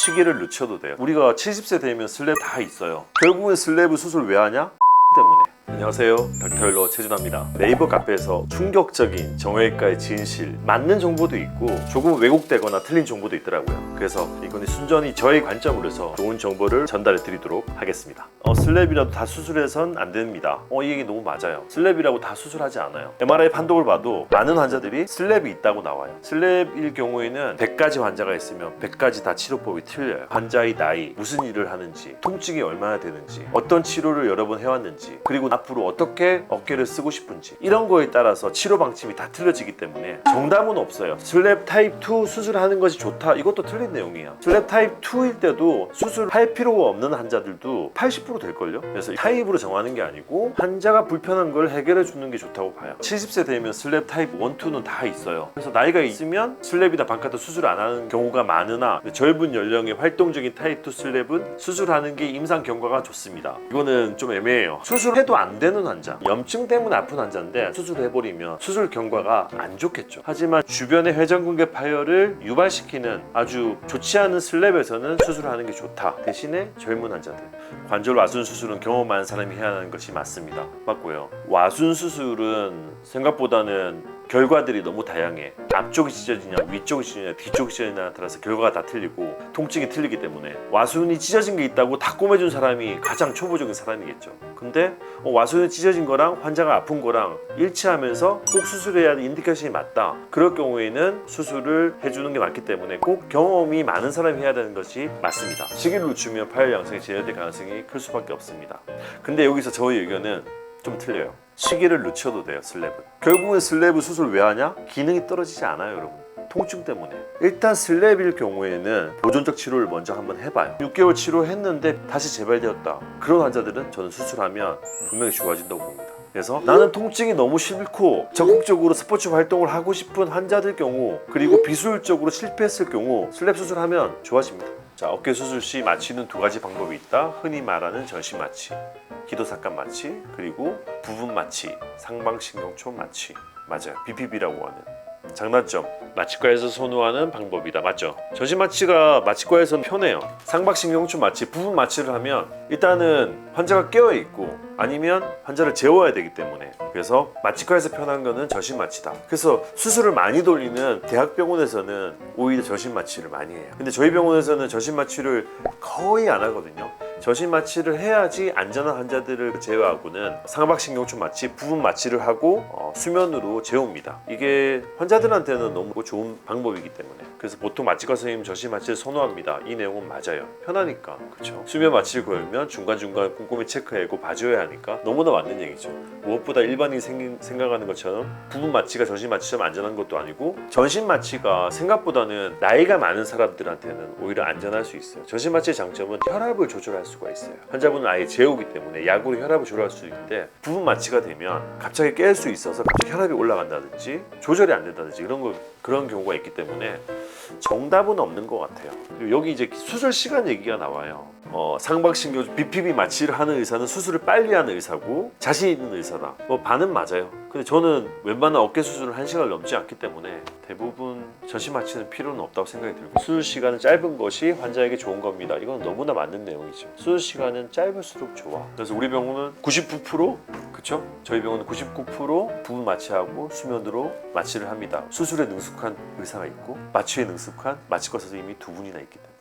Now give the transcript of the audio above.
시기를 늦춰도 돼요. 우리가 70세 되면 슬랩 다 있어요. 결국엔 슬랩을 수술 왜 하냐? 때문에. 안녕하세요. 닥터일러 최준합니다. 네이버 카페에서 충격적인 정형외과의 진실, 맞는 정보도 있고 조금 왜곡되거나 틀린 정보도 있더라고요. 그래서 이거는 순전히 저의 관점으로 해서 좋은 정보를 전달해 드리도록 하겠습니다. 어, 슬랩이라도 다 수술해선 안 됩니다. 어, 이 얘기 너무 맞아요. 슬랩이라고 다 수술하지 않아요. MRI 판독을 봐도 많은 환자들이 슬랩이 있다고 나와요. 슬랩일 경우에는 100가지 환자가 있으면 100가지 다 치료법이 틀려요. 환자의 나이, 무슨 일을 하는지, 통증이 얼마나 되는지, 어떤 치료를 여러 번 해왔는지, 그리고 앞으로 어떻게 어깨를 쓰고 싶은지 이런 거에 따라서 치료 방침이 다 틀려지기 때문에 정답은 없어요. 슬랩 타입 2 수술하는 것이 좋다. 이것도 틀린 내용이야. 슬랩 타입 2일 때도 수술할 필요가 없는 환자들도 80% 될걸요. 그래서 타입으로 정하는 게 아니고 환자가 불편한 걸 해결해 주는 게 좋다고 봐요. 70세 되면 슬랩 타입 1, 2는 다 있어요. 그래서 나이가 있으면 슬랩이나 반카트 수술 안 하는 경우가 많으나 젊은 연령의 활동적인 타입 2 슬랩은 수술하는 게 임상 경과가 좋습니다. 이거는 좀 애매해요. 수술해도 안 되는 환자, 염증 때문에 아픈 환자인데 수술해버리면 수술 경과가 안 좋겠죠. 하지만 주변의 회전근개 파열을 유발시키는 아주 좋지 않은 슬랩에서는 수술하는 게 좋다. 대신에 젊은 환자들 관절 와순 수술은 경험 많은 사람이 해야 하는 것이 맞습니다. 맞고요. 와순 수술은 생각보다는 결과들이 너무 다양해. 앞쪽이 찢어지냐, 위쪽이 찢어지냐, 뒤쪽이 찢어지냐에 따라서 결과가 다 틀리고 통증이 틀리기 때문에 와순이 찢어진 게 있다고 다 꼬매준 사람이 가장 초보적인 사람이겠죠. 근데 어, 와순이 찢어진 거랑 환자가 아픈 거랑 일치하면서 꼭 수술해야 하는 인디케이션이 맞다. 그럴 경우에는 수술을 해주는 게 맞기 때문에 꼭 경험이 많은 사람이 해야 되는 것이 맞습니다. 시기를 늦추면 파열 양성이 제어될 가능성이 클 수밖에 없습니다. 근데 여기서 저의 의견은 좀 틀려요. 시기를 늦춰도 돼요, 슬랩은. 결국은 슬랩을 수술 왜 하냐? 기능이 떨어지지 않아요, 여러분. 통증 때문에. 일단 슬랩일 경우에는 보존적 치료를 먼저 한번 해봐요. 6개월 치료했는데 다시 재발되었다. 그런 환자들은 저는 수술하면 분명히 좋아진다고 봅니다. 그래서 나는 통증이 너무 싫고 적극적으로 스포츠 활동을 하고 싶은 환자들 경우 그리고 비술적으로 실패했을 경우 슬랩 수술하면 좋아집니다. 자 어깨 수술 시 마취는 두 가지 방법이 있다. 흔히 말하는 전신 마취, 기도삭감 마취, 그리고 부분 마취, 상방신경촌 마취. 맞아요. BPB라고 하는. 장단점 마취과에서 선호하는 방법이다 맞죠? 전신 마취가 마취과에서는 편해요 상박신경촌 마취 부분 마취를 하면 일단은 환자가 깨어 있고 아니면 환자를 재워야 되기 때문에 그래서 마취과에서 편한 거는 전신 마취다 그래서 수술을 많이 돌리는 대학병원에서는 오히려 전신 마취를 많이 해요 근데 저희 병원에서는 전신 마취를 거의 안 하거든요 전신 마취를 해야지 안전한 환자들을 제외하고는 상박신경촌 마취, 부분 마취를 하고 어, 수면으로 재웁니다. 이게 환자들한테는 너무 좋은 방법이기 때문에 그래서 보통 마취과 선생님 전신 마취를 선호합니다. 이 내용은 맞아요. 편하니까 그렇죠. 수면 마취를 걸면 중간 중간 꼼꼼히 체크하고 봐줘야 하니까 너무나 맞는 얘기죠. 무엇보다 일반인이 생긴- 생각하는 것처럼 부분 마취가 전신 마취처럼 안전한 것도 아니고 전신 마취가 생각보다는 나이가 많은 사람들한테는 오히려 안전할 수 있어요. 전신 마취의 장점은 혈압을 조절할 수가 있어요. 환자분은 아예 재우기 때문에 약으로 혈압을 조절할 수 있는데 부분 마취가 되면 갑자기 깰 수 있어서 갑자기 혈압이 올라간다든지 조절이 안 된다든지 그런 거 그런 경우가 있기 때문에 정답은 없는 것 같아요. 여기 이제 수술 시간 얘기가 나와요. 어, 상박신경 BPB 마취를 하는 의사는 수술을 빨리 하는 의사고 자신 있는 의사다. 뭐 반은 맞아요. 근데 저는 웬만한 어깨 수술을 한 시간을 넘지 않기 때문에 대부분 전신 마취는 필요는 없다고 생각이 들고 수술 시간은 짧은 것이 환자에게 좋은 겁니다. 이건 너무나 맞는 내용이죠. 수술 시간은 짧을수록 좋아. 그래서 우리 병원은 99% 그쵸? 저희 병원은 99% 부분 마취하고 수면으로 마취를 합니다. 수술에 능숙한 의사가 있고 마취에 능숙한 마취과 선생님이 두 분이나 있기 때문에.